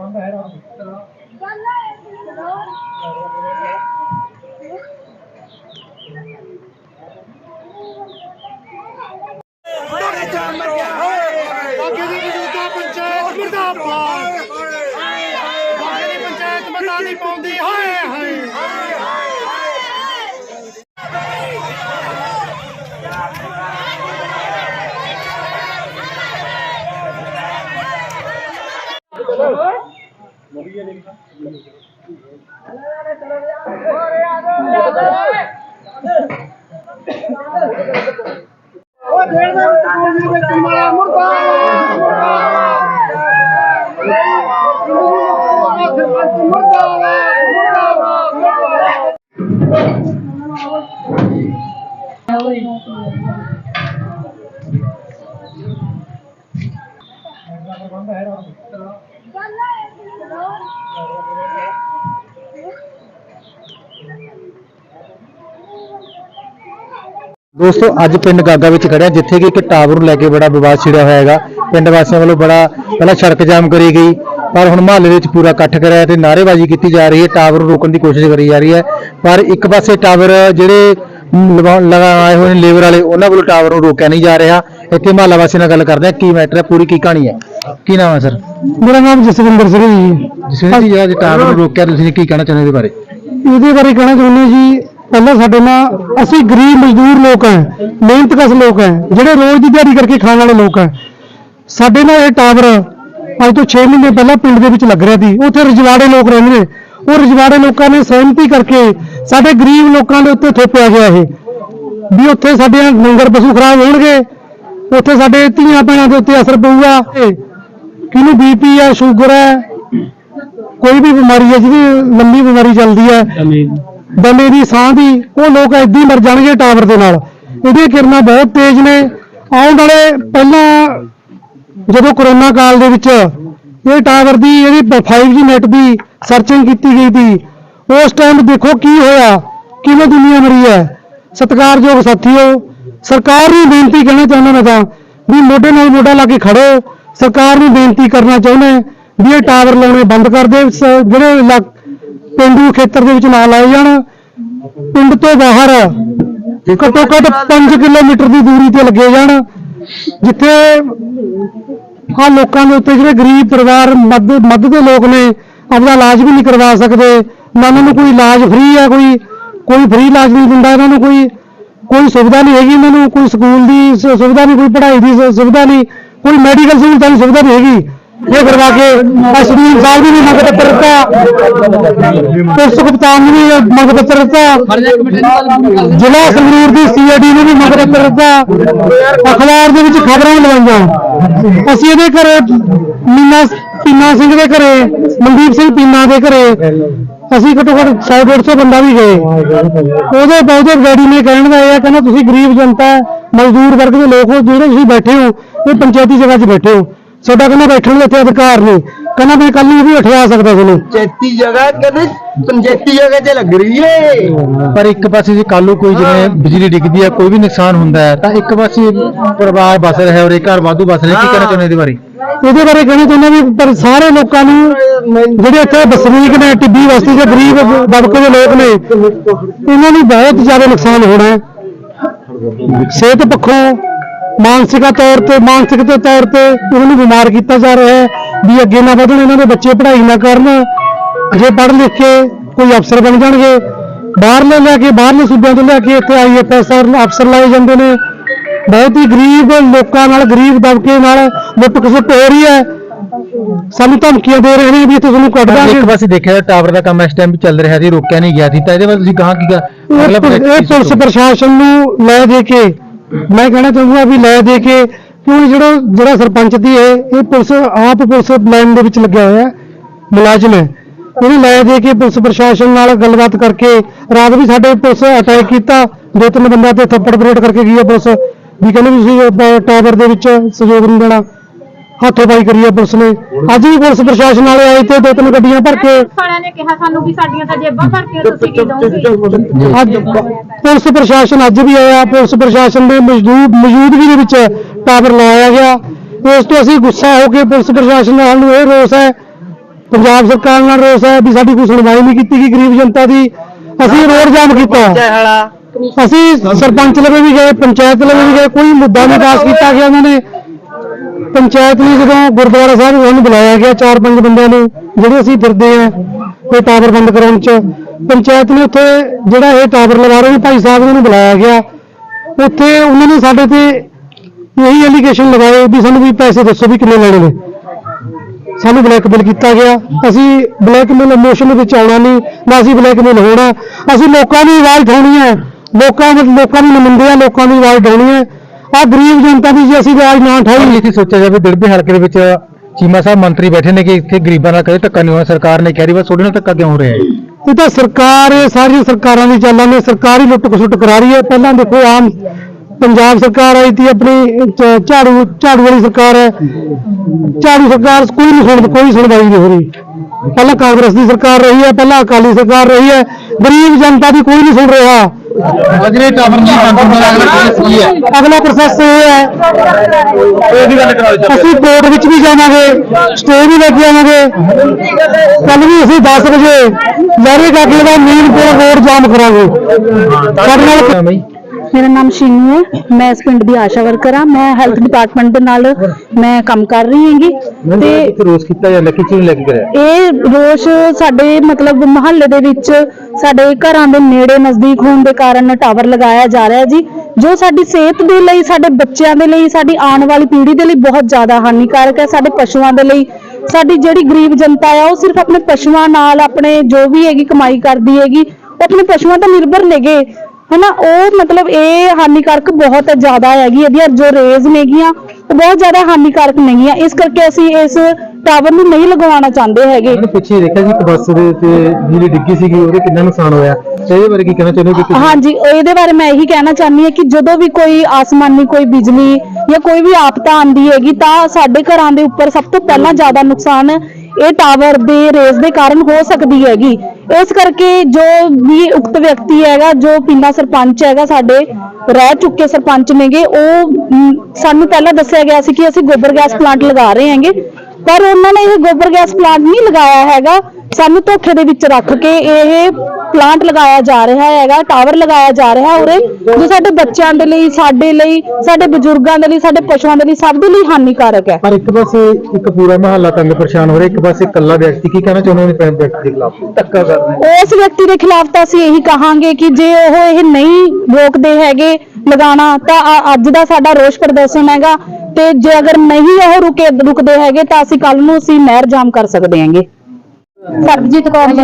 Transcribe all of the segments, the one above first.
ಬಂದ ਉਹ ਦੇਣ ਦੇ ਵਿੱਚ ਕੋਈ ਨਹੀਂ ਵੇਚਣ ਵਾਲਾ ਮੁਰਦਾਬਾਦ ਮੁਰਦਾਬਾਦ। ਦੋਸਤੋ ਅੱਜ ਪਿੰਡ ਗਾਗਾ ਵਿੱਚ ਖੜਿਆ ਜਿੱਥੇ ਕਿ ਇੱਕ ਟਾਵਰ ਨੂੰ ਲੈ ਕੇ ਬੜਾ ਵਿਵਾਦ ਛਿੜਿਆ ਹੋਇਆ ਹੈਗਾ। ਪਿੰਡ ਵਾਸੀਆਂ ਵੱਲੋਂ ਬੜਾ ਪਹਿਲਾਂ ਸੜਕ ਜਾਮ ਕਰੀ ਗਈ ਪਰ ਹੁਣ ਮਹੱਲੇ ਵਿੱਚ ਪੂਰਾ ਇਕੱਠ ਕਰਿਆ ਤੇ ਨਾਅਰੇਬਾਜ਼ੀ ਕੀਤੀ ਜਾ ਰਹੀ ਹੈ ਟਾਵਰ ਨੂੰ ਰੋਕਣ ਦੀ ਕੋਸ਼ਿਸ਼ ਕਰੀ ਜਾ ਰਹੀ ਹੈ। ਪਰ ਇੱਕ ਪਾਸੇ ਟਾਵਰ ਜਿਹੜੇ ਮ, ਲਵਾ- ਲਗਾਏ ਹੋਏ ਨੇ ਲੇਬਰ ਵਾਲੇ ਉਹਨਾਂ ਵੱਲੋਂ ਟਾਵਰ ਨੂੰ ਰੋਕਿਆ ਨਹੀਂ ਜਾ ਰਿਹਾ। ਇੱਥੇ ਮਹੱਲਾ ਵਾਸੀਆਂ ਨਾਲ ਗੱਲ ਕਰਦੇ ਆ ਕੀ ਮੈਟਰ ਹੈ ਪੂਰੀ ਕੀ ਕਹਾਣੀ ਹੈ? ਕੀ ਨਾਮ ਹੈ ਸਰ? ਮੇਰਾ ਨਾਮ ਜਸਵਿੰਦਰ ਸਿੰਘ ਜੀ। ਜਿਸ ਨੇ ਜੀ ਅੱਜ ਟਾਵਰ ਨੂੰ ਰੋਕਿਆ ਤੁਸੀਂ ਕੀ ਕਹਿਣਾ ਚਾਹੁੰਦੇ ਇਹਦੇ ਬਾਰੇ? ਇਹਦੇ ਬਾਰੇ ਕਹਿਣਾ ਚਾਹੁੰਦੇ ਜੀ ਪਹਿਲਾਂ ਸਾਡੇ ਨਾਲ ਅਸੀਂ ਗਰੀਬ ਮਜ਼ਦੂਰ ਲੋਕ ਹਾਂ ਮਿਹਨਤਕਸ਼ ਲੋਕ ਹਾਂ ਜਿਹੜੇ ਰੋਜ਼ ਦੀ ਦਿਹਾੜੀ ਕਰਕੇ ਖਾਣ ਵਾਲੇ ਲੋਕ ਹਾਂ। ਸਾਡੇ ਨਾਲ ਇਹ ਟਾਵਰ ਅੱਜ ਤੋਂ 6 ਮਹੀਨੇ ਪਹਿਲਾਂ ਪਿੰਡ ਦੇ ਵਿੱਚ ਲੱਗ ਰਿਹਾ ਸੀ। ਉੱਥੇ ਰਜਵਾੜੇ ਲੋਕ ਰਹਿੰਦੇ ਨੇ। ਉਹ ਰਜਵਾੜੇ ਲੋਕਾਂ ਨੇ ਸਹਿਮਤੀ ਕਰਕੇ ਸਾਡੇ ਗਰੀਬ ਲੋਕਾਂ ਦੇ ਉੱਤੇ ਥੋਪਿਆ ਗਿਆ ਇਹ। ਵੀ ਉੱਥੇ ਸਾਡੇ ਨੰਗਰ ਪਸ਼ੂ ਖਰਾਬ ਹੋਣਗੇ ਉੱਥੇ ਸਾਡੇ ਧੀਆਂ ਭੈਣਾਂ ਦੇ ਉੱਤੇ ਅਸਰ ਪਊਗਾ। ਕਿਹਨੂੰ ਬੀਪੀ ਹੈ ਸ਼ੂਗਰ ਹੈ? ਕੋਈ ਵੀ ਬਿਮਾਰੀ ਹੈ ਜਿਹਦੀ ਲੰਮੀ ਬਿਮਾਰੀ ਚੱਲਦੀ ਹੈ। ਦਮੇ ਦੀ ਸਾਹ ਦੀ ਉਹ ਲੋਕ ਏਦਾਂ ਹੀ ਮਰ ਜਾਣਗੇ ਟਾਵਰ ਦੇ ਨਾਲ। ਇਹਦੀਆਂ ਕਿਰਨਾਂ ਬਹੁਤ ਤੇਜ਼ ਨੇ। ਆਉਣ ਵਾਲੇ ਪਹਿਲਾਂ ਜਦੋਂ ਕਰੋਨਾ ਕਾਲ ਦੇ ਵਿੱਚ ਇਹ ਟਾਵਰ ਦੀ ਜਿਹੜੀ 5G ਨੈਟ ਦੀ ਸਰਚਿੰਗ ਕੀਤੀ ਗਈ ਸੀ ਉਸ ਟਾਈਮ ਦੇਖੋ ਕੀ ਹੋਇਆ ਕਿਵੇਂ ਦੁਨੀਆ ਮਰੀ ਹੈ। ਸਤਿਕਾਰਯੋਗ ਸਾਥੀਓ ਸਰਕਾਰ ਨੂੰ ਬੇਨਤੀ ਕਹਿਣਾ ਚਾਹੁੰਦਾ ਮੈਂ ਤਾਂ ਵੀ ਮੋਢੇ ਨਾਲ ਮੋਢਾ ਲਾ ਕੇ ਖੜੋ। ਸਰਕਾਰ ਨੂੰ ਬੇਨਤੀ ਕਰਨਾ ਚਾਹੁੰਦਾ ਵੀ ਇਹ ਟਾਵਰ ਲਾਉਣੇ ਬੰਦ ਕਰ ਦੇ ਜਿਹੜੇ ਇਲਾਕ- ਪਿੰਡੂ ਖੇਤਰ ਦੇ ਵਿੱਚ ਨਾ ਲਾਏ ਜਾਣ। ਪਿੰਡ ਤੋਂ ਬਾਹਰ ਘੱਟੋ ਘੱਟ 5 ਕਿਲੋਮੀਟਰ ਦੀ ਦੂਰੀ ਤੇ ਲੱਗੇ ਜਾਣ, ਜਿੱਥੇ ਆ ਲੋਕਾਂ ਦੇ ਉੱਤੇ ਜਿਹੜੇ ਗਰੀਬ ਪਰਿਵਾਰ, ਮੱਧ ਮੱਧ ਦੇ ਲੋਕ ਨੇ, ਆਪਦਾ ਇਲਾਜ ਵੀ ਨਹੀਂ ਕਰਵਾ ਸਕਦੇ। ਨਾ ਉਹਨਾਂ ਨੂੰ ਕੋਈ ਇਲਾਜ ਫ੍ਰੀ ਹੈ ਕੋਈ ਕੋਈ ਫ੍ਰੀ ਇਲਾਜ ਨਹੀਂ ਦਿੰਦਾ ਇਹਨਾਂ ਨੂੰ ਕੋਈ। ਕੋਈ ਸੁਵਿਧਾ ਨਹੀਂ ਹੈਗੀ ਇਹਨਾਂ ਨੂੰ, ਕੋਈ ਸਕੂਲ ਦੀ ਸੁਵਿਧਾ ਨਹੀਂ, ਕੋਈ ਪੜ੍ਹਾਈ ਦੀ ਸੁਵਿਧਾ ਨਹੀਂ। ਕੋਈ ਮੈਡੀਕਲ ਸਹੂਲਤਾਂ ਦੀ ਸੁਵਿਧਾ ਨਹੀਂ ਹੈਗੀ। ਇਹ ਕਰਵਾ ਕੇ ਐਸਡੀਐਮ ਸਾਹਿਬ ਵੀ ਮੰਗ ਪੱਤਰ ਦਿੱਤਾ। ਪੁਲਿਸ ਕਪਤਾਨ ਨੂੰ ਵੀ ਮੰਗ ਪੱਤਰ ਦਿੱਤਾ। ਜ਼ਿਲ੍ਹਾ ਸੰਗਰੂਰ ਦੀ ਸੀਆਈਡੀ ਨੂੰ ਵੀ ਮੰਗ ਪੱਤਰ ਦਿੱਤਾ। ਅਖਬਾਰ ਦੇ ਵਿੱਚ ਖਬਰਾਂ ਲਵਾਈਆਂ। ਅਸੀਂ ਇਹਦੇ ਘਰੇ ਮੀਨਾ ਪੀਨਾ ਸਿੰਘ ਦੇ ਘਰੇ, ਮਨਦੀਪ ਸਿੰਘ ਪੀਨਾ ਦੇ ਘਰੇ ਅਸੀਂ ਘੱਟੋ ਘੱਟ 100 150 ਬੰਦਾ ਵੀ ਗਏ। ਉਹਦੇ ਬਹੁਤੇ ਗਾੜੀ ਨੇ ਕਹਿਣ ਦਾ ਇਹ ਹੈ ਕਹਿੰਦਾ ਤੁਸੀਂ ਗਰੀਬ ਜਨਤਾ ਹੈ, ਮਜ਼ਦੂਰ ਵਰਗ ਦੇ ਲੋਕ ਹੋ ਜਿਹੜੇ ਤੁਸੀਂ ਬੈਠੇ ਹੋ ਇਹ ਪੰਚਾਇਤੀ ਜਗ੍ਹਾ 'ਚ ਬੈਠੇ ਹੋ। ਤੁਹਾਡਾ ਕਹਿੰਦਾ ਬੈਠਣ ਦਾ ਇੱਥੇ ਅਧਿਕਾਰ ਨਹੀਂ। ਕਹਿੰਦਾ ਮੈਂ ਕੱਲ ਨੂੰ ਵੀ ਉਠਵਾ ਸਕਦਾ ਤੁਹਾਨੂੰ। ਪੰਚਾਇਤੀ ਜਗ੍ਹਾ ਕਹਿੰਦੇ ਪੰਚਾਇਤੀ ਜਗ੍ਹਾ ਤੇ ਲੱਗ ਰਹੀ ਏ। ਪਰ ਇੱਕ ਪਾਸੇ ਜੇ ਕੱਲ ਨੂੰ ਕੋਈ ਜਿਵੇਂ ਬਿਜਲੀ ਡਿੱਗਦੀ ਹੈ ਕੋਈ ਵੀ ਨੁਕਸਾਨ ਹੁੰਦਾ ਹੈ ਤਾਂ ਇੱਕ ਪਾਸੇ ਪਰਿਵਾਰ ਬਸ ਰਿਹਾ ਹੈ ਔਰ ਇੱਕ ਘਰ ਵਾਧੂ ਬਸ ਰਿਹਾ ਕੀ ਕਹਿਣਾ ਚਾਹੁੰਦੇ ਇਹਦੇ ਬਾਰੇ? ਇਹਦੇ ਬਾਰੇ ਕਹਿਣਾ ਚਾਹੁੰਦਾ ਵੀ ਪਰ ਸਾਰੇ ਲੋਕਾਂ ਨੂੰ ਜਿਹੜੇ ਇੱਥੇ ਵਸਨੀਕ ਨੇ, ਟਿੱਬੀ ਬਸਤੀ ਦੇ ਗਰੀਬ ਦਬਕੇ ਦੇ ਲੋਕ ਨੇ, ਇਹਨਾਂ ਨੂੰ ਬਹੁਤ ਜ਼ਿਆਦਾ ਨੁਕਸਾਨ ਹੋਣਾ ਹੈ। ਸਿਹਤ ਪੱਖੋਂ, ਮਾਨਸਿਕਾ ਤੌਰ ਤੇ, ਮਾਨਸਿਕ ਦੇ ਤੌਰ ਤੇ ਉਹਨਾਂ ਨੂੰ ਬਿਮਾਰ ਕੀਤਾ ਜਾ ਰਿਹਾ ਹੈ ਵੀ ਅੱਗੇ ਨਾ ਵਧਣ, ਇਹਨਾਂ ਦੇ ਬੱਚੇ ਪੜ੍ਹਾਈ ਨਾ ਕਰਨ। ਜੇ ਪੜ੍ਹ ਲਿਖ ਕੇ ਕੋਈ ਅਫਸਰ ਬਣ ਜਾਣਗੇ, ਬਾਹਰਲੇ ਲੈ ਕੇ, ਬਾਹਰਲੇ ਸੂਬਿਆਂ ਤੋਂ ਲੈ ਕੇ ਇੱਥੇ ਆਈਐਫਐਸ ਅਫਸਰ ਲਾਏ ਜਾਂਦੇ ਨੇ। ਬਹੁਤ ਹੀ ਗਰੀਬ ਲੋਕਾਂ ਨਾਲ ਗਰੀਬ ਦਬਕੇ ਨਾਲ ਲੁੱਟ ਖਸੁੱਟ ਹੋ ਰਹੀ ਹੈ। ਸਾਨੂੰ ਧਮਕੀਆਂ ਦੇ ਰਹੇ ਨੇ ਵੀ ਇੱਥੇ ਤੁਹਾਨੂੰ ਕੱਢ ਦਾਂਗੇ। ਇੱਕ ਪਾਸੇ ਦੇਖਿਆ ਟਾਵਰ ਦਾ ਕੰਮ ਇਸ ਟਾਈਮ ਵੀ ਚੱਲ ਰਿਹਾ ਸੀ ਰੋਕਿਆ ਨਹੀਂ ਗਿਆ ਸੀ। ਤਾਂ ਇਹਦੇ ਬਾਰੇ ਤੁਸੀਂ ਕਹਾਂ ਕੀ ਅਗਲਾ ਇਹ ਪੁਲਿਸ ਪ੍ਰਸ਼ਾਸਨ ਨੂੰ ਲੈ ਦੇ ਕੇ ਮੈਂ ਕਹਿਣਾ ਚਾਹੂੰਗਾ ਵੀ ਲੈ ਦੇ ਕੇ ਕਿਉਂ ਜਿਹੜਾ ਜਿਹੜਾ ਸਰਪੰਚ ਦੀ ਹੈ ਇਹ ਪੁਲਿਸ ਆਪ ਪੁਲਿਸ ਲਾਈਨ ਦੇ ਵਿੱਚ ਲੱਗਿਆ ਹੋਇਆ ਮੁਲਾਜ਼ਮ ਹੈ। ਇਹਨੂੰ ਲੈ ਦੇ ਕੇ ਪੁਲਿਸ ਪ੍ਰਸ਼ਾਸਨ ਨਾਲ ਗੱਲਬਾਤ ਕਰਕੇ ਰਾਤ ਵੀ ਸਾਡੇ ਪੁਲਿਸ ਅਟੈਕ ਕੀਤਾ ਦੋ ਤਿੰਨ ਬੰਦਿਆਂ ਤੇ ਥੱਪੜ ਪਰੇਡ ਕਰਕੇ ਗਈ ਹੈ ਪੁਲਿਸ। ਵੀ ਕਹਿੰਦੇ ਵੀ ਤੁਸੀਂ ਟਾਵਰ ਦੇ ਵਿੱਚ ਸਹਿਯੋਗ ਨਹੀਂ ਦੇਣਾ। ਹੱਥੋਂ-ਪਾਈ ਕਰੀ ਹੈ ਪੁਲਿਸ ਨੇ। ਅੱਜ ਵੀ ਪੁਲਿਸ ਪ੍ਰਸ਼ਾਸਨ ਵਾਲੇ ਆਏ ਤੇ ਦੋ ਤਿੰਨ ਗੱਡੀਆਂ ਭਰ ਕੇ ਵਾਲਿਆਂ ਨੇ ਕਿਹਾ ਸਾਨੂੰ ਵੀ ਸਾਡੀਆਂ ਤਾਂ ਜੇਬਾਂ ਭਰਤੀਆਂ ਤੁਸੀਂ ਕੀ ਦੋਗੇ ਅੱਜ ਪੁਲਿਸ ਪ੍ਰਸ਼ਾਸਨ ਅੱਜ ਵੀ ਆਇਆ। ਪੁਲਿਸ ਪ੍ਰਸ਼ਾਸਨ ਦੇ ਮੌਜੂਦ ਮੌਜੂਦਗੀ ਦੇ ਵਿੱਚ ਟਾਵਰ ਲਗਾਇਆ ਗਿਆ। ਇਸ ਤੋਂ ਅਸੀਂ ਗੁੱਸਾ ਹੋ ਕੇ ਪੁਲਿਸ ਪ੍ਰਸ਼ਾਸਨ ਨਾਲ ਨੂੰ ਇਹ ਰੋਸ ਹੈ ਪੰਜਾਬ ਸਰਕਾਰ ਨਾਲ ਰੋਸ ਹੈ ਵੀ ਸਾਡੀ ਕੋਈ ਸੁਣਵਾਈ ਨਹੀਂ ਕੀਤੀ ਗਈ ਗਰੀਬ ਜਨਤਾ ਦੀ। ਅਸੀਂ ਰੋਡ ਜਾਮ ਕੀਤਾ। ਅਸੀਂ ਸਰਪੰਚ ਲਵੇ ਵੀ ਗਏ, ਪੰਚਾਇਤ ਲਵੇ ਵੀ ਗਏ, ਕੋਈ ਮੁੱਦਾ ਨਹੀਂ ਪਾਸ ਕੀਤਾ ਗਿਆ ਉਹਨਾਂ ਨੇ। ਪੰਚਾਇਤ ਨੇ ਜਦੋਂ ਗੁਰਦੁਆਰਾ ਸਾਹਿਬ ਉਹਨਾਂ ਨੂੰ ਬੁਲਾਇਆ ਗਿਆ, ਚਾਰ ਪੰਜ ਬੰਦਿਆਂ ਨੂੰ, ਜਿਹੜੇ ਅਸੀਂ ਫਿਰਦੇ ਆ ਇਹ ਟਾਵਰ ਬੰਦ ਕਰਾਉਣ ਚ। ਪੰਚਾਇਤ ਨੇ ਉੱਥੇ ਜਿਹੜਾ ਇਹ ਟਾਵਰ ਲਗਾ ਰਹੇ ਨੇ, ਭਾਈ ਸਾਹਿਬ ਉਹਨਾਂ ਨੂੰ ਬੁਲਾਇਆ ਗਿਆ। ਉੱਥੇ ਉਹਨਾਂ ਨੇ ਸਾਡੇ ਤੇ ਇਹੀ ਐਲੀਗੇਸ਼ਨ ਲਗਾਏ ਵੀ ਸਾਨੂੰ ਵੀ ਪੈਸੇ ਦੱਸੋ ਵੀ ਕਿੰਨੇ ਲੈਣੇ ਨੇ। ਸਾਨੂੰ ਬਲੈਕਮੇਲ ਕੀਤਾ ਗਿਆ। ਅਸੀਂ ਬਲੈਕਮੇਲ ਇਮੋਸ਼ਨ ਵਿੱਚ ਆਉਣਾ ਨਹੀਂ, ਨਾ ਅਸੀਂ ਬਲੈਕਮੇਲ ਹੋਣਾ। ਅਸੀਂ ਲੋਕਾਂ ਦੀ ਆਵਾਜ਼ ਉਠਾਉਣੀ ਹੈ। ਲੋਕਾਂ ਦੇ ਲੋਕਾਂ ਦੀ ਨੁਮਾਇੰਦੇ ਆ ਲੋਕਾਂ ਦੀ ਆਵਾਜ਼ ਉਠਾਉਣੀ ਹੈ। ਆ ਗਰੀਬ ਜਨਤਾ ਦੀ ਜੇ ਅਸੀਂ ਆਵਾਜ਼ ਨਾ ਉਠਾਈ ਇੱਥੇ ਸੋਚਿਆ ਜਾਵੇ ਦਿੜਬੇ ਹਲਕੇ ਦੇ ਵਿੱਚ ਚੀਮਾ ਸਾਹਿਬ ਮੰਤਰੀ ਬੈਠੇ ਨੇ ਕਿ ਇੱਥੇ ਗਰੀਬਾਂ ਨਾਲ ਕਦੇ ਧੱਕਾ ਨਹੀਂ ਹੋਇਆ। ਸਰਕਾਰ ਨੇ ਕਹਿ ਰਹੀ ਬਸ ਤੁਹਾਡੇ ਨਾਲ ਧੱਕਾ ਕਿਉਂ ਹੋ ਰਿਹਾ ਹੈ ਇਹ ਤਾਂ ਸਰਕਾਰ ਇਹ ਸਾਰੀਆਂ ਸਰਕਾਰਾਂ ਦੀ ਚਾਲਾਂ ਨੇ। ਸਰਕਾਰ ਲੁੱਟ ਖਸੁੱਟ ਕਰਾ ਰਹੀ ਹੈ। ਪਹਿਲਾਂ ਦੇਖੋ ਆਮ ਪੰਜਾਬ ਸਰਕਾਰ ਆਈ ਸੀ ਆਪਣੀ ਚ- ਝਾੜੂ ਝਾੜੂ ਵਾਲੀ ਸਰਕਾਰ ਹੈ। ਝਾੜੂ ਸਰਕਾਰ ਕੋਈ ਨਹੀਂ ਸੁਣ ਕੋਈ ਸੁਣਵਾਈ ਨਹੀਂ ਹੋ ਰਹੀ। ਪਹਿਲਾਂ ਕਾਂਗਰਸ ਦੀ ਸਰਕਾਰ ਰਹੀ ਹੈ ਪਹਿਲਾਂ ਅਕਾਲੀ ਸਰਕਾਰ ਰਹੀ ਹੈ। ਗਰੀਬ ਜਨਤਾ ਦੀ ਕੋਈ ਨਹੀਂ ਸੁਣ ਰਿਹਾ। ਅਜਰੇ ਟਾਵਰ ਦੀ ਬੰਦ ਕੀ ਹੈ? ਅਗਲਾ ਪ੍ਰੋਸੈਸ ਇਹ ਹੈ ਗੱਲ ਕਰਾਓ ਅਸੀਂ ਕੋਰਟ ਵਿੱਚ ਵੀ ਜਾਵਾਂਗੇ ਸਟੇ ਵੀ ਲੈ ਕੇ ਆਵਾਂਗੇ ਕੱਲ ਵੀ ਅਸੀਂ 10 ਵਜੇ ਲਹਿਰੇ ਕਾਟਲੇ ਦਾ ਮੀਨਪੁਰ ਰੋਡ ਜਾਮ ਕਰਾਂਗੇ। ਸਾਡੇ ਨਾਲ ਬਈ ਮੇਰਾ ਨਾਮ ਸ਼ੀਨੂ ਹੈ। ਮੈਂ ਇਸ ਪਿੰਡ ਦੀ ਆਸ਼ਾ ਵਰਕਰ ਹਾਂ। ਮੈਂ ਹੈਲਥ ਡਿਪਾਰਟਮੈਂਟ ਦੇ ਨਾਲ ਮੈਂ ਕੰਮ ਕਰ ਰਹੀ ਹੈਗੀ। ਤੇ ਇੱਥੇ ਰੋਸ ਕੀਤਾ ਜਾਂਦਾ ਕਿਸ ਚੀਜ਼ ਨੂੰ ਲੈ ਕੇ ਕਰਿਆ? ਇਹ ਰੋਸ਼ ਸਾਡੇ ਮਤਲਬ ਮੁਹੱਲੇ ਦੇ ਵਿੱਚ ਸਾਡੇ ਘਰਾਂ ਦੇ ਨੇੜੇ ਨਜ਼ਦੀਕ ਹੋਣ ਦੇ ਕਾਰਨ ਟਾਵਰ ਲਗਾਇਆ ਜਾ ਰਿਹਾ ਜੀ ਜੋ ਸਾਡੀ ਸਿਹਤ ਦੇ ਲਈ ਸਾਡੇ ਬੱਚਿਆਂ ਦੇ ਲਈ ਸਾਡੀ ਆਉਣ ਵਾਲੀ ਪੀੜ੍ਹੀ ਦੇ ਲਈ ਬਹੁਤ ਜ਼ਿਆਦਾ ਹਾਨੀਕਾਰਕ ਹੈ। ਸਾਡੇ ਪਸ਼ੂਆਂ ਦੇ ਲਈ ਸਾਡੀ ਜਿਹੜੀ ਗਰੀਬ ਜਨਤਾ ਆ ਉਹ ਸਿਰਫ ਆਪਣੇ ਪਸ਼ੂਆਂ ਨਾਲ ਆਪਣੇ ਜੋ ਵੀ ਹੈਗੀ ਕਮਾਈ ਕਰਦੀ ਹੈਗੀ ਉਹ ਆਪਣੇ ਪਸ਼ੂਆਂ ਤੇ ਨਿਰਭਰ ਨੇਗੇ। ਹਨਾ ਉਹ ਮਤਲਬ ਇਹ ਹਾਨੀਕਾਰਕ ਬਹੁਤ ਜ਼ਿਆਦਾ ਹੈਗੀ ਇਹਦੀਆਂ ਜੋ ਰੇਜ਼ ਨੇਗੀਆਂ ਉਹ ਬਹੁਤ ਜ਼ਿਆਦਾ ਹਾਨੀਕਾਰਕ ਨੇਗੀਆਂ। ਇਸ ਕਰਕੇ ਅਸੀਂ ਇਸ ਟਾਵਰ ਨੂੰ ਨਹੀਂ ਲਗਵਾਉਣਾ ਚਾਹੁੰਦੇ ਹੈਗੇ। ਉਹਨੇ ਪਿੱਛੇ ਦੇਖਿਆ ਸੀ ਇੱਕ ਬੱਸ ਦੇ ਤੇ ਜਿਹੜੀ ਡਿੱਗੀ ਸੀਗੀ ਉਹਦੇ ਕਿੰਨਾ ਨੁਕਸਾਨ ਹੋਇਆ। ਤੇ ਇਹਦੇ ਬਾਰੇ ਕੀ ਕਹਿਣਾ ਚਾਹੁੰਦੇ ਹੋ ਕਿ ਤੁਸੀਂ- ਹਾਂਜੀ ਇਹਦੇ ਬਾਰੇ ਮੈਂ ਇਹੀ ਕਹਿਣਾ ਚਾਹੁੰਦੀ ਹਾਂ ਕਿ ਜਦੋਂ ਵੀ ਕੋਈ ਆਸਮਾਨੀ ਕੋਈ ਬਿਜਲੀ ਜਾਂ ਕੋਈ ਵੀ ਆਪਦਾ ਆਂਦੀ ਹੈਗੀ ਤਾਂ ਸਾਡੇ ਘਰਾਂ ਦੇ ਉੱਪਰ ਸਭ ਤੋਂ ਪਹਿਲਾਂ ਜ਼ਿਆਦਾ ਨੁਕਸਾਨ ਇਹ ਟਾਵਰ ਦੇ ਰੇਸ ਦੇ ਕਾਰਨ ਹੋ ਸਕਦੀ ਹੈਗੀ। ਇਸ ਕਰਕੇ ਜੋ ਵੀ ਉਕਤ ਵਿਅਕਤੀ ਹੈਗਾ, ਜੋ ਪਿੰਡਾ ਸਰਪੰਚ ਹੈਗਾ, ਸਾਡੇ ਰਹਿ ਚੁੱਕੇ ਸਰਪੰਚ ਨੇਗੇ, ਉਹ ਸਾਨੂੰ ਪਹਿਲਾਂ ਦੱਸਿਆ ਗਿਆ ਸੀ ਕਿ ਅਸੀਂ ਗੋਬਰ ਗੈਸ ਪਲਾਂਟ ਲਗਾ ਰਹੇ ਹਾਂਗੇ। ਪਰ ਉਹਨਾਂ ਨੇ ਇਹ ਗੋਬਰ ਗੈਸ ਪਲਾਂਟ ਨਹੀਂ ਲਗਾਇਆ ਹੈਗਾ। ਸਾਨੂੰ ਧੋਖੇ ਦੇ ਵਿੱਚ ਰੱਖ ਕੇ ਇਹ ਪਲਾਂਟ ਲਗਾਇਆ ਜਾ ਰਿਹਾ ਹੈਗਾ ਟਾਵਰ ਲਗਾਇਆ ਜਾ ਰਿਹਾ ਉਰੇ। ਜੋ ਸਾਡੇ ਬੱਚਿਆਂ ਦੇ ਲਈ ਸਾਡੇ ਲਈ ਸਾਡੇ ਬਜ਼ੁਰਗਾਂ ਦੇ ਲਈ ਸਾਡੇ ਪਸ਼ੂਆਂ ਦੇ ਲਈ ਸਭ ਦੇ ਲਈ ਹਾਨੀਕਾਰਕ ਹੈ। ਪਰ ਇੱਕ ਪਾਸੇ ਇੱਕ ਪੂਰਾ ਮਹੱਲਾ ਤੰਗ ਪਰੇਸ਼ਾਨ ਹੋ ਰਿਹਾ ਇੱਕ ਪਾਸੇ ਇਕੱਲਾ ਵਿਅਕਤੀ ਕੀ ਕਹਿਣਾ ਚਾਹੁੰਦੇ ਹੋ ਨੇ ਪਿੰਡ ਵਿਅਕਤੀ ਦੇ ਖਿਲਾਫ? ਧੱਕਾ ਕਰ ਰਹੇ ਉਸ ਵਿਅਕਤੀ ਦੇ ਖਿਲਾਫ ਤਾਂ ਅਸੀਂ ਇਹੀ ਕਹਾਂਗੇ ਕਿ ਜੇ ਉਹ ਇਹ ਨਹੀਂ ਰੋਕਦੇ ਹੈਗੇ ਲਗਾਉਣਾ ਤਾਂ ਅੱਜ ਦਾ ਸਾਡਾ ਰੋਸ ਪ੍ਰਦਰਸ਼ਨ ਹੈਗਾ। ਤੇ ਜੇ ਅਗਰ ਨਹੀਂ ਉਹ ਰੁਕੇ, ਰੁਕਦੇ ਹੈਗੇ ਤਾਂ ਅਸੀਂ ਕੱਲ ਨੂੰ ਅਸੀਂ ਨਹਿਰ ਜਾਮ ਕਰ ਸਕਦੇ ਹਾਂਗੇ। ਸਰਬਜੀਤ ਕੌਰ ਜੀ।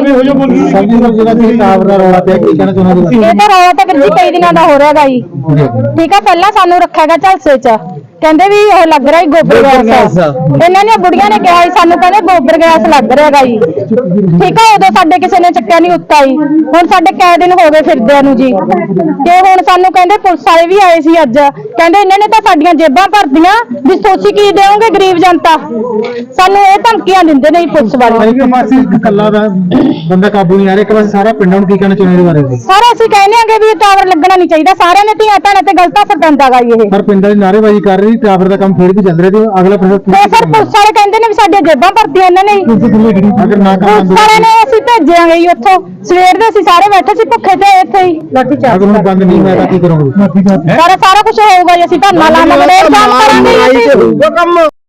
ਸਭ ਤੋਂ ਜਿਹੜਾ ਤੁਸੀਂ ਟਾਵਰ ਦਾ ਰੌਲਾ ਪਿਆ ਕੀ ਕਹਿਣਾ ਚਾਹੁੰਦੇ ਇਹ ਤਾਂ ਰੌਲਾ ਤਾਂ ਵੀਰ ਜੀ ਕਈ ਦਿਨਾਂ ਦਾ ਹੋ ਰਿਹਾਗਾ ਜੀ। ਠੀਕ ਆ, ਪਹਿਲਾਂ ਸਾਨੂੰ ਰੱਖਿਆਗਾ ਝਲਸੇ ਚ। ਕਹਿੰਦੇ ਵੀ ਉਹ ਲੱਗ ਰਿਹਾ ਜੀ ਗੋਬਰ ਗੈਸ। ਇਹਨਾਂ ਨੇ ਬੁੜੀਆਂ ਨੇ ਕਿਹਾ ਜੀ ਸਾਨੂੰ ਕਹਿੰਦੇ ਗੋਬਰ ਗੈਸ ਲੱਗ ਰਿਹਾਗਾ ਜੀ। ਠੀਕ ਆ ਉਦੋਂ ਸਾਡੇ ਕਿਸੇ ਨੇ ਚੱਕਿਆ ਨਹੀਂ ਉੱਤਾ ਜੀ। ਹੁਣ ਸਾਡੇ ਕਈ ਦਿਨ ਹੋ ਗਏ ਫਿਰਦਿਆਂ ਨੂੰ ਜੀ। ਤੇ ਹੁਣ ਸਾਨੂੰ ਕਹਿੰਦੇ ਪੁਲਿਸ ਵਾਲੇ ਵੀ ਆਏ ਸੀ ਅੱਜ। ਕਹਿੰਦੇ ਇਹਨਾਂ ਨੇ ਤਾਂ ਸਾਡੀਆਂ ਜੇਬਾਂ ਭਰਦੀਆਂ ਵੀ ਤੁਸੀਂ ਕੀ ਦੇਵੋਗੇ ਗਰੀਬ ਜਨਤਾ? ਸਾਨੂੰ ਇਹ ਧਮਕੀਆਂ ਦਿੰਦੇ ਨੇ ਜੀ ਪੁਲਿਸ ਵਾਲੇ। ਇੱਕ ਪਾਸੇ ਇਕੱਲਾ ਦਾ ਬੰਦਾ ਕਾਬੂ ਨਹੀਂ ਆ ਰਿਹਾ। ਇੱਕ ਪਾਸੇ ਸਾਰਾ ਪਿੰਡਾਂ ਨੂੰ ਕੀ ਕਹਿਣਾ ਚਾਹੁੰਦੇ ਬਾਰੇ? ਸਾਰਾ ਅਸੀਂ ਕਹਿੰਦੇ ਆਂਗੇ ਵੀ ਇਹ ਟਾਵਰ ਲੱਗਣਾ ਨਹੀਂ ਚਾਹੀਦਾ। ਸਾਰਿਆਂ ਨੇ ਧੀਆਂ ਭੈਣਾਂ ਤੇ ਗਲਤ ਅਸਰ ਪੈਂਦਾਗਾ ਜੀ ਇਹ। ਪਰ ਪਿੰਡਾਂ ਦੀ ਨਾਅਰੇਬਾਜ਼ੀ ਕਰ ਰਹੀ ਟਾਵਰ ਦਾ ਕੰਮ ਫੇਰ ਵੀ ਚੱਲ ਰਿਹਾ ਤੇ ਅਗਲਾ ਪ੍ਰੋਸੈਸ ਤੇ ਸਰ ਪੁਲਿਸ ਵਾਲੇ ਕਹਿੰਦੇ ਨੇ ਵੀ ਸਾਡੀਆਂ ਜੇਬਾਂ ਭਰਦੀਆਂ ਇਹਨਾਂ ਨੇ। ਹੀ। ਅਗਰ ਨਾ ਕੰਮ ਪੁਲਿਸ ਵਾਲਿਆਂ ਨੇ ਅਸੀਂ ਭੇਜਿਆਂਗੇ ਜੀ ਉੱਥੋਂ। ਸਵੇਰ ਦੇ ਅਸੀਂ ਸਾਰੇ ਬੈਠੇ ਸੀ ਭੁੱਖੇ ਤੇ ਇੱਥੇ ਹੀ। ਲਾਠੀ ਅਗਰ ਹੁਣ ਬੰਦ ਨਹੀਂ ਹੋਇਆ ਤਾਂ ਕੀ ਕਰੋਗੇ? ਸਾਰਾ ਸਾਰਾ ਕੁਝ ਹੋਊਗਾ ਜੀ ਅਸੀਂ ਧਰਨਾ ਲਾਵਾਂਗੇ ਜਾਮ ਕਰਾਂਗੇ ਜੀ। ਅਸੀਂ